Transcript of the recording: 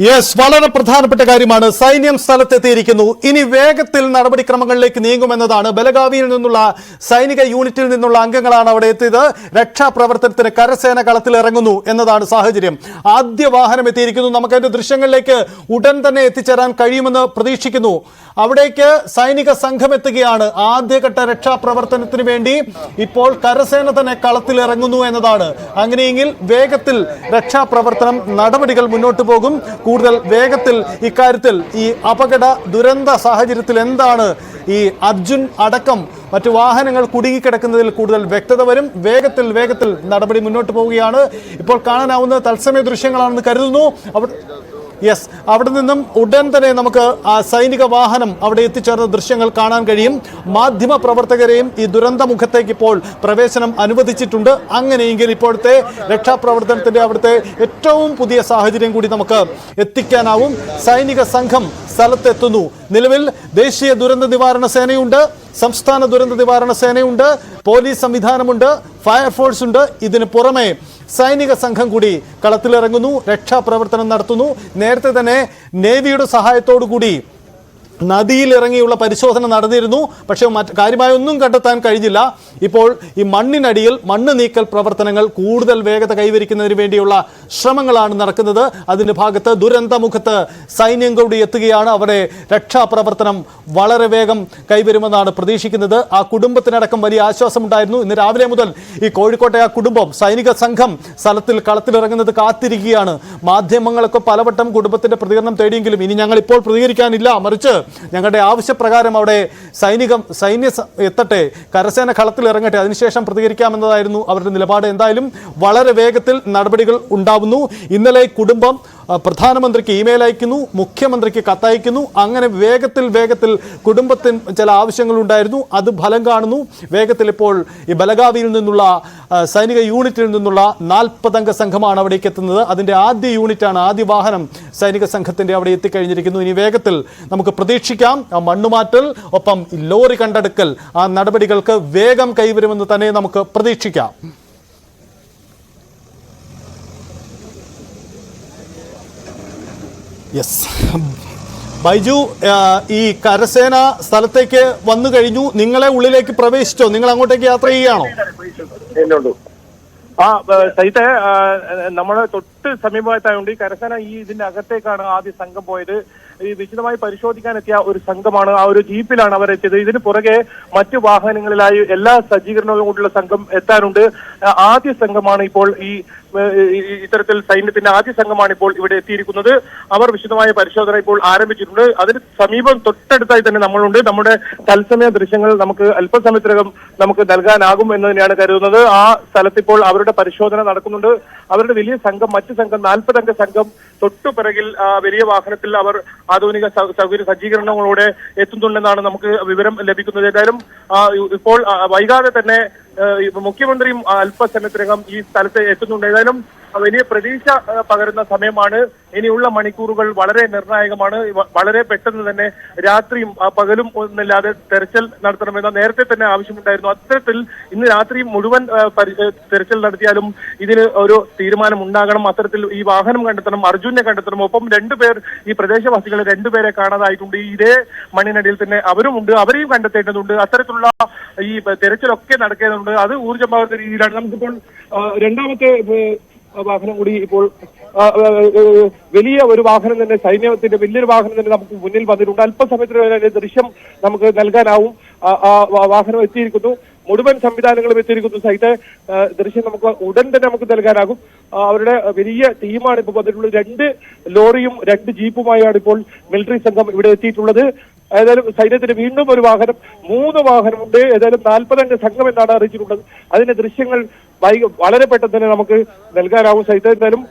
Yes വളരെ പ്രധാനപ്പെട്ട കാര്യമാണ്. സൈന്യം സ്ഥലത്തെത്തിയിരിക്കുന്നു. ഇനി വേഗത്തിൽ നടപടിക്രമങ്ങളിലേക്ക് നീങ്ങുമെന്നതാണ്. ബലഗാവിയിൽ നിന്നുള്ള സൈനിക യൂണിറ്റിൽ നിന്നുള്ള അംഗങ്ങളാണ് അവിടെ എത്തിയത്. രക്ഷാപ്രവർത്തനത്തിന് കരസേന കളത്തിൽ ഇറങ്ങുന്നു എന്നതാണ് സാഹചര്യം. ആദ്യ വാഹനം എത്തിയിരിക്കുന്നു. നമുക്ക് അതിന്റെ ദൃശ്യങ്ങളിലേക്ക് ഉടൻ തന്നെ എത്തിച്ചേരാൻ കഴിയുമെന്ന് പ്രതീക്ഷിക്കുന്നു. അവിടേക്ക് സൈനിക സംഘം എത്തുകയാണ് ആദ്യഘട്ട രക്ഷാപ്രവർത്തനത്തിന് വേണ്ടി. ഇപ്പോൾ കരസേന തന്നെ കളത്തിലിറങ്ങുന്നു എന്നതാണ്. അങ്ങനെയെങ്കിൽ വേഗത്തിൽ രക്ഷാപ്രവർത്തനം നടപടികൾ മുന്നോട്ട് പോകും. കൂടുതൽ വേഗത്തിൽ ഇക്കാര്യത്തിൽ ഈ അപകട ദുരന്ത സാഹചര്യത്തിൽ എന്താണ് ഈ അർജുൻ അടക്കം മറ്റു വാഹനങ്ങൾ കുടുങ്ങിക്കിടക്കുന്നതിൽ കൂടുതൽ വ്യക്തത വരും. വേഗത്തിൽ വേഗത്തിൽ നടപടി മുന്നോട്ട് പോവുകയാണ്. ഇപ്പോൾ കാണാനാവുന്ന തത്സമയ ദൃശ്യങ്ങളാണെന്ന് കരുതുന്നു. യെസ് അവിടെ നിന്നും ഉടൻ തന്നെ നമുക്ക് ആ സൈനിക വാഹനം അവിടെ എത്തിച്ചേർന്ന ദൃശ്യങ്ങൾ കാണാൻ കഴിയും. മാധ്യമ പ്രവർത്തകരെയും ഈ ദുരന്തമുഖത്തേക്ക് ഇപ്പോൾ പ്രവേശനം അനുവദിച്ചിട്ടുണ്ട്. അങ്ങനെയെങ്കിൽ ഇപ്പോഴത്തെ രക്ഷാപ്രവർത്തനത്തിന്റെ അവിടുത്തെ ഏറ്റവും പുതിയ സാഹചര്യം കൂടി നമുക്ക് എത്തിക്കാനാവും. സൈനിക സംഘം സ്ഥലത്തെത്തുന്നു. നിലവിൽ ദേശീയ ദുരന്ത നിവാരണ സേനയുണ്ട് സംസ്ഥാന ദുരന്ത നിവാരണ സേനയുണ്ട് പോലീസ് സംവിധാനമുണ്ട് ഫയർഫോഴ്സ് ഉണ്ട്. ഇതിന് പുറമെ സൈനിക സംഘം കൂടി കളത്തിലിറങ്ങുന്നു രക്ഷാപ്രവർത്തനം നടത്തുന്നു. നേരത്തെ തന്നെ നേവിയുടെ സഹായത്തോടു കൂടി നദിയിൽ ഇറങ്ങിയുള്ള പരിശോധന നടന്നിരുന്നു. പക്ഷേ മറ്റ് കാര്യമായൊന്നും കണ്ടെത്താൻ കഴിഞ്ഞില്ല. ഇപ്പോൾ ഈ മണ്ണിനടിയിൽ മണ്ണ് നീക്കൽ പ്രവർത്തനങ്ങൾ കൂടുതൽ വേഗത കൈവരിക്കുന്നതിന് വേണ്ടിയുള്ള ശ്രമങ്ങളാണ് നടക്കുന്നത്. അതിന്റെ ഭാഗത്ത് ദുരന്തമുഖത്ത് സൈന്യം കൂടി എത്തുകയാണ്. അവരെ രക്ഷാപ്രവർത്തനം വളരെ വേഗം കൈവരുമെന്നാണ് പ്രതീക്ഷിക്കുന്നത്. ആ കുടുംബത്തിനടക്കം വലിയ ആശ്വാസമുണ്ടായിരുന്നു. ഇന്ന് രാവിലെ മുതൽ ഈ കോഴിക്കോട്ടെ ആ കുടുംബം സൈനിക സംഘം സ്ഥലത്തിൽ കളത്തിലിറങ്ങുന്നത് കാത്തിരിക്കുകയാണ്. മാധ്യമങ്ങളൊക്കെ പലവട്ടം കുടുംബത്തിന്റെ പ്രതികരണം തേടിയെങ്കിലും ഇനി ഞങ്ങൾ ഇപ്പോൾ പ്രതികരിക്കാനില്ല. മറിച്ച് ഞങ്ങളുടെ ആവശ്യപ്രകാരം അവിടെ സൈനികം സൈന്യ എത്തട്ടെ കരസേന കളത്തിൽ ഇറങ്ങട്ടെ അതിനുശേഷം പ്രതികരിക്കാമെന്നതായിരുന്നു അവരുടെ നിലപാട്. എന്തായാലും വളരെ വേഗത്തിൽ നടപടികൾ ഉണ്ടാവുന്നു. ഇന്നലെ കുടുംബം പ്രധാനമന്ത്രിക്ക് ഇമെയിൽ അയക്കുന്നു മുഖ്യമന്ത്രിക്ക് കത്തയക്കുന്നു. അങ്ങനെ വേഗത്തിൽ വേഗത്തിൽ കുടുംബത്തിന് ചില ആവശ്യങ്ങളുണ്ടായിരുന്നു അത് ഫലം കാണുന്നു. വേഗത്തിൽ ഇപ്പോൾ ഈ ബലഗാവിയിൽ നിന്നുള്ള സൈനിക യൂണിറ്റിൽ നിന്നുള്ള നാൽപ്പതംഗ സംഘമാണ് അവിടേക്ക് എത്തുന്നത്. അതിന്റെ ആദ്യ യൂണിറ്റാണ് ആദ്യ വാഹനം സൈനിക സംഘത്തിന്റെ അവിടെ എത്തിക്കഴിഞ്ഞിരിക്കുന്നു. ഇനി വേഗത്തിൽ നമുക്ക് പ്രതീക്ഷിക്കാം. ആ മണ്ണുമാറ്റൽ ഒപ്പം ലോറി കണ്ടെടുക്കൽ ആ നടപടികൾക്ക് വേഗം കൈവരുമെന്ന് തന്നെ നമുക്ക് പ്രതീക്ഷിക്കാം. യെസ് ബൈജു ഈ കരസേന സ്ഥലത്തേക്ക് വന്നു കഴിഞ്ഞു. നിങ്ങളെ ഉള്ളിലേക്ക് പ്രവേശിച്ചോ? നിങ്ങൾ അങ്ങോട്ടേക്ക് യാത്ര ചെയ്യുകയാണോ? ആ സൈത്തെ നമ്മളെ തൊട്ട് സമീപത്തായതുകൊണ്ട് ഈ കരസേന ഈ ഇതിന്റെ അകത്തേക്കാണ് ആദ്യ സംഘം പോയത്. ഈ വിശദമായി പരിശോധിക്കാൻ എത്തിയ ഒരു സംഘമാണ്. ആ ഒരു ജീപ്പിലാണ് അവർ എത്തിയത് ഇതിന് പുറകെ മറ്റു വാഹനങ്ങളിലായി എല്ലാ സജ്ജീകരണവും കൊണ്ടുള്ള സംഘം എത്താനുണ്ട്. ആദ്യ സംഘമാണ് ഇപ്പോൾ ഈ- ഇത്തരത്തിൽ സൈന്യത്തിന്റെ ആദ്യ സംഘമാണ് ഇപ്പോൾ ഇവിടെ എത്തിയിരിക്കുന്നത്. അവർ വിശദമായ പരിശോധന ഇപ്പോൾ ആരംഭിച്ചിട്ടുണ്ട്. അതിന് സമീപം തൊട്ടടുത്തായി തന്നെ നമ്മളുണ്ട്. നമ്മുടെ തത്സമയ ദൃശ്യങ്ങൾ നമുക്ക് അല്പസമയത്തിനകം നമുക്ക് നൽകാനാകും എന്ന് തന്നെയാണ് കരുതുന്നത്. ആ സ്ഥലത്ത് ഇപ്പോൾ അവരുടെ പരിശോധന നടക്കുന്നുണ്ട്. അവരുടെ വലിയ സംഘം മറ്റു സംഘം നാൽപ്പതംഗ സംഘം തൊട്ടു പിറകിൽ വലിയ വാഹനത്തിൽ അവർ ആധുനിക സൗകര്യ സജ്ജീകരണങ്ങളോടെ എത്തുന്നുണ്ടെന്നാണ് നമുക്ക് വിവരം ലഭിക്കുന്നത്. ഏതായാലും ഇപ്പോൾ വൈകാതെ തന്നെ മുഖ്യമന്ത്രിയും അല്പസമയത്തിനകം ഈ സ്ഥലത്ത് എത്തുന്നുണ്ട്. ഏതായാലും വലിയ പ്രതീക്ഷ പകരുന്ന സമയമാണ്. ഇനിയുള്ള മണിക്കൂറുകൾ വളരെ നിർണായകമാണ്. വളരെ പെട്ടെന്ന് തന്നെ രാത്രിയും പകലും ഒന്നില്ലാതെ തെരച്ചിൽ നടത്തണമെന്ന നേരത്തെ തന്നെ ആവശ്യമുണ്ടായിരുന്നു. അത്തരത്തിൽ ഇന്ന് രാത്രി മുഴുവൻ തെരച്ചിൽ നടത്തിയാലും ഇതിന് ഒരു തീരുമാനം ഉണ്ടാകണം അത്തരത്തിൽ ഈ വാഹനം കണ്ടെത്തണം അർജുനെ കണ്ടെത്തണം. ഒപ്പം രണ്ടുപേർ ഈ പ്രദേശവാസികളെ രണ്ടുപേരെ കാണാതായിട്ടുണ്ട്. ഇതേ മണ്ണിനടിയിൽ തന്നെ അവരുമുണ്ട്. അവരെയും കണ്ടെത്തേണ്ടതുണ്ട്. അത്തരത്തിലുള്ള ഈ തെരച്ചിലൊക്കെ നടക്കേണ്ടതുണ്ട്. അത് ഊർജമാകുന്ന രീതിയിലാണ്. നമുക്കിപ്പോൾ രണ്ടാമത്തെ വാഹനം കൂടി ഇപ്പോൾ വലിയ ഒരു വാഹനം തന്നെ സൈന്യത്തിന്റെ വലിയൊരു വാഹനം തന്നെ നമുക്ക് മുന്നിൽ വന്നിട്ടുണ്ട്. അല്പസമയത്തിന് ദൃശ്യം നമുക്ക് നൽകാനാവും. വാഹനം എത്തിയിരിക്കുന്നു. മുഴുവൻ സംവിധാനങ്ങളും എത്തിയിരിക്കുന്നു. സഹിത ദൃശ്യം നമുക്ക് ഉടൻ തന്നെ നമുക്ക് നൽകാനാകും. അവരുടെ വലിയ ടീമാണ് ഇപ്പോൾ വന്നിട്ടുള്ളത്. രണ്ട് ലോറിയും രണ്ട് ജീപ്പുമായാണ് ഇപ്പോൾ മിലിറ്ററി സംഘം ഇവിടെ എത്തിയിട്ടുള്ളത്. ഏതായാലും സൈന്യത്തിന് വീണ്ടും ഒരു വാഹനം മൂന്ന് വാഹനമുണ്ട്. ഏതായാലും നാൽപ്പതംഗ സംഘം എന്നാണ് അറിയിച്ചിട്ടുള്ളത്. അതിന്റെ ദൃശ്യങ്ങൾ വളരെ പെട്ടെന്ന് തന്നെ നമുക്ക് നൽകാനാവും. സൈന്യം എന്തായാലും